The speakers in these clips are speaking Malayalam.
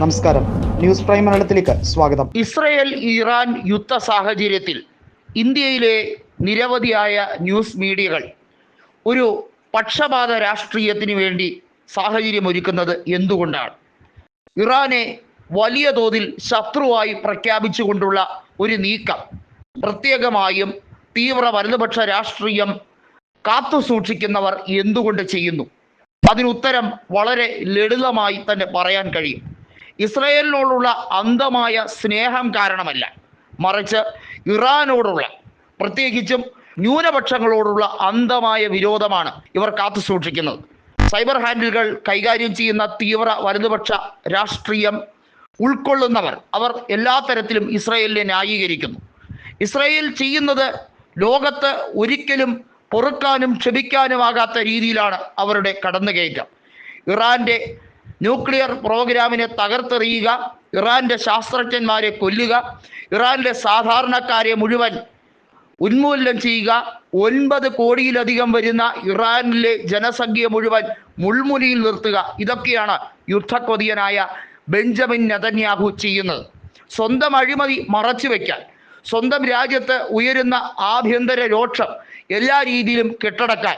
നമസ്കാരം. ന്യൂസ് പ്രൈം മലയാളത്തിലേക്ക് സ്വാഗതം. ഇസ്രയേൽ ഇറാൻ യുദ്ധ സാഹചര്യത്തിൽ ഇന്ത്യയിലെ നിരവധിയായ ന്യൂസ് മീഡിയകൾ ഒരു പക്ഷപാത രാഷ്ട്രീയത്തിന് വേണ്ടി സാഹചര്യമൊരുക്കുന്നത് എന്തുകൊണ്ടാണ്? ഇറാനെ വലിയ തോതിൽ ശത്രുവായി പ്രഖ്യാപിച്ചുകൊണ്ടുള്ള ഒരു നീക്കം പ്രത്യേകമായും തീവ്ര വലതുപക്ഷ രാഷ്ട്രീയം കാത്തു സൂക്ഷിക്കുന്നവർ എന്തുകൊണ്ട് ചെയ്യുന്നു? അതിനുത്തരം വളരെ ലളിതമായി തന്നെ പറയാൻ കഴിയും. ഇസ്രയേലിനോടുള്ള അന്ധമായ സ്നേഹം കാരണമല്ല. മറിച്ച് ഇറാനോടുള്ള പ്രത്യേകിച്ചും ന്യൂനപക്ഷങ്ങളോടുള്ള അന്ധമായ വിരോധമാണ് ഇവർ കാത്തു സൂക്ഷിക്കുന്നത്. സൈബർ ഹാൻഡിലുകൾ കൈകാര്യം ചെയ്യുന്ന തീവ്ര വലതുപക്ഷ രാഷ്ട്രീയം ഉൾക്കൊള്ളുന്നവർ അവർ എല്ലാ തരത്തിലും ഇസ്രയേലിനെ ന്യായീകരിക്കുന്നു. ഇസ്രയേൽ ചെയ്യുന്നത് ലോകത്ത് ഒരിക്കലും പൊറുക്കാനും ക്ഷമിക്കാനുമാകാത്ത രീതിയിലാണ് അവരുടെ കടന്നുകയറ്റം. ഇറാന്റെ ന്യൂക്ലിയർ പ്രോഗ്രാമിനെ തകർത്തെറിയുക ഇറാന്റെ ശാസ്ത്രജ്ഞന്മാരെ കൊല്ലുക ഇറാനിലെ സാധാരണക്കാരെ മുഴുവൻ ഉന്മൂലനം ചെയ്യുക ഒൻപത് കോടിയിലധികം വരുന്ന ഇറാനിലെ ജനസംഖ്യ മുഴുവൻ മുൾമുനയിൽ നിർത്തുക. ഇതൊക്കെയാണ് യുദ്ധക്കൊതിയനായ ബെഞ്ചമിൻ നെതന്യാഹു ചെയ്യുന്നത്. സ്വന്തം അഴിമതി മറച്ചു വയ്ക്കാൻ സ്വന്തം രാജ്യത്ത് ഉയരുന്ന ആഭ്യന്തര രോക്ഷം എല്ലാ രീതിയിലും കെട്ടടക്കാൻ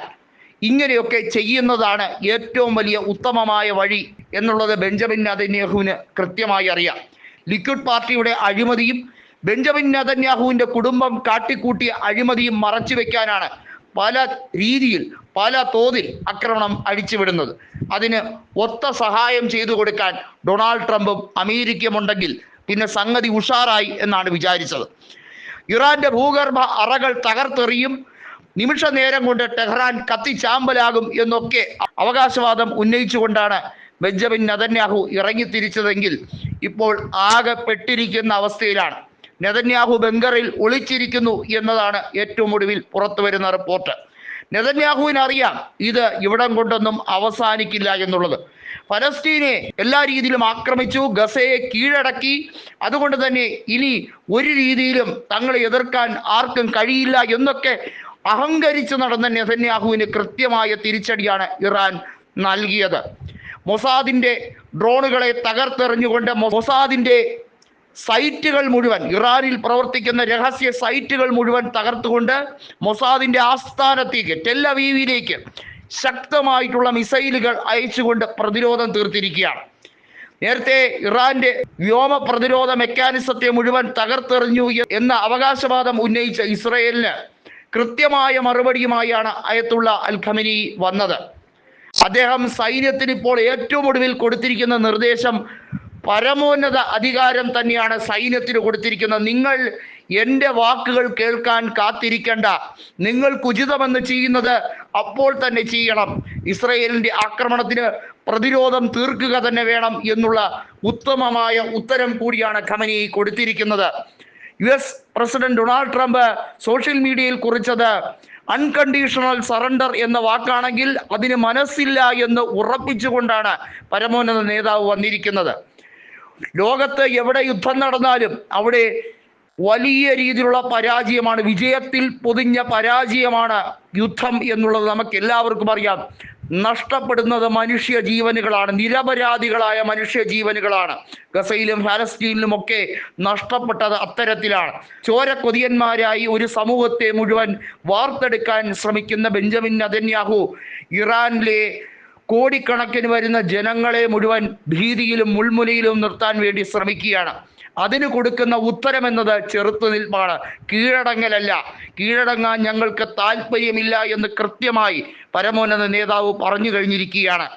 ഇങ്ങനെയൊക്കെ ചെയ്യുന്നതാണ് ഏറ്റവും വലിയ ഉത്തമമായ വഴി എന്നുള്ളത് ബെഞ്ചമിൻ നദന്യാഹുവിന് കൃത്യമായി അറിയാം. ലിക്വിഡ് പാർട്ടിയുടെ അഴിമതിയും ബെഞ്ചമിൻ നദന്യാഹുവിന്റെ കുടുംബം കാട്ടിക്കൂട്ടിയ അഴിമതിയും മറച്ചു വെക്കാനാണ് പല രീതിയിൽ പല തോതിൽ ആക്രമണം അഴിച്ചുവിടുന്നത് അതിന് ഒത്ത സഹായം ചെയ്തു കൊടുക്കാൻ ഡൊണാൾഡ് ട്രംപും അമേരിക്കയുമുണ്ടെങ്കിൽ പിന്നെ സംഗതി ഉഷാറായി എന്നാണ് വിചാരിച്ചത്. ഇറാന്റെ ഭൂഗർഭ അറകൾ തകർത്തെറിയും നിമിഷ നേരം കൊണ്ട് ടെഹ്റാൻ കത്തിച്ചാമ്പലാകും എന്നൊക്കെ അവകാശവാദം ഉന്നയിച്ചുകൊണ്ടാണ് ബെഞ്ചമിൻ നതന്യാഹു ഇറങ്ങിത്തിരിച്ചതെങ്കിൽ ഇപ്പോൾ ആകെ പെട്ടിരിക്കുന്ന അവസ്ഥയിലാണ്. നെതന്യാഹു ബംഗറിൽ ഒളിച്ചിരിക്കുന്നു എന്നതാണ് ഏറ്റവും ഒടുവിൽ പുറത്തു വരുന്ന റിപ്പോർട്ട്. നെതന്യാഹുവിന് അറിയാം ഇത് ഇവിടം കൊണ്ടൊന്നും അവസാനിക്കില്ല എന്നുള്ളത്. ഫലസ്തീനെ എല്ലാ രീതിയിലും ആക്രമിച്ചു ഗസയെ കീഴടക്കി. അതുകൊണ്ട് തന്നെ ഇനി ഒരു രീതിയിലും തങ്ങളെ എതിർക്കാൻ ആർക്കും കഴിയില്ല എന്നൊക്കെ അഹങ്കരിച്ച് നടന്ന നെതന്യാഹുവിന് കൃത്യമായ തിരിച്ചടിയാണ് ഇറാൻ നൽകിയത്. മൊസാദിന്റെ ഡ്രോണുകളെ തകർത്തെറിഞ്ഞുകൊണ്ട് മൊസാദിന്റെ സൈറ്റുകൾ മുഴുവൻ ഇറാനിൽ പ്രവർത്തിക്കുന്ന രഹസ്യ സൈറ്റുകൾ മുഴുവൻ തകർത്തുകൊണ്ട് മൊസാദിന്റെ ആസ്ഥാനത്തേക്ക് ടെല്ലവീവിലേക്ക് ശക്തമായിട്ടുള്ള മിസൈലുകൾ അയച്ചുകൊണ്ട് പ്രതിരോധം തീർത്തിരിക്കുകയാണ്. നേരത്തെ ഇറാന്റെ വ്യോമ പ്രതിരോധ മെക്കാനിസത്തെ മുഴുവൻ തകർത്തെറിഞ്ഞു എന്ന അവകാശവാദം ഉന്നയിച്ച ഇസ്രയേലിന് കൃത്യമായ മറുപടിയുമായാണ് അയത്തുള്ള അൽ ഖമിനി വന്നത്. അദ്ദേഹം സൈന്യത്തിന് ഇപ്പോൾ ഏറ്റവും ഒടുവിൽ കൊടുത്തിരിക്കുന്ന നിർദ്ദേശം പരമോന്നത അധികാരം തന്നെയാണ് സൈന്യത്തിന് കൊടുത്തിരിക്കുന്നത്. നിങ്ങൾ എന്റെ വാക്കുകൾ കേൾക്കാൻ കാത്തിരിക്കണ്ട. നിങ്ങൾക്ക് ഉചിതമെന്ന് ചെയ്യുന്നത് അപ്പോൾ തന്നെ ചെയ്യണം. ഇസ്രയേലിന്റെ ആക്രമണത്തിന് പ്രതിരോധം തീർക്കുക തന്നെ വേണം എന്നുള്ള ഉത്തമമായ ഉത്തരം കൂടിയാണ് ഖമനി കൊടുത്തിരിക്കുന്നത്. U S president Donald Trump social മീഡിയയിൽ കുറിച്ചത് അൺകണ്ടീഷണൽ സറണ്ടർ എന്ന വാക്കാണെങ്കിൽ അതിന് മനസ്സില്ല എന്ന് ഉറപ്പിച്ചുകൊണ്ടാണ് പരമോന്നത നേതാവ് വന്നിരിക്കുന്നത്. ലോകത്ത് എവിടെ യുദ്ധം നടന്നാലും അവിടെ വലിയ രീതിയിലുള്ള പരാജയമാണ് വിജയത്തിൽ പൊതിഞ്ഞ പരാജയമാണ് യുദ്ധം എന്നുള്ളത് നമുക്ക് എല്ലാവർക്കും അറിയാം. നഷ്ടപ്പെടുന്നത് മനുഷ്യ ജീവനുകളാണ് നിരപരാധികളായ മനുഷ്യ ജീവനുകളാണ് ഗസയിലും ഫലസ്തീനിലും ഒക്കെ നഷ്ടപ്പെട്ടത് അത്തരത്തിലാണ്. ചോരക്കൊതിയന്മാരായി ഒരു സമൂഹത്തെ മുഴുവൻ വാർത്തെടുക്കാൻ ശ്രമിക്കുന്ന ബെഞ്ചമിൻ നദന്യാഹു ഇറാനിലെ കോടിക്കണക്കിന് വരുന്ന ജനങ്ങളെ മുഴുവൻ ഭീതിയിലും മുൾമുനയിലും നിർത്താൻ വേണ്ടി ശ്രമിക്കുകയാണ്. അതിന് കൊടുക്കുന്ന ഉത്തരം എന്നത് ചെറുത്തുനിൽപ്പാണ് കീഴടങ്ങലല്ല. കീഴടങ്ങാൻ ഞങ്ങൾക്ക് താല്പര്യമില്ല എന്ന് കൃത്യമായി പരമോന്നത നേതാവ് പറഞ്ഞു കഴിഞ്ഞിരിക്കുകയാണ്.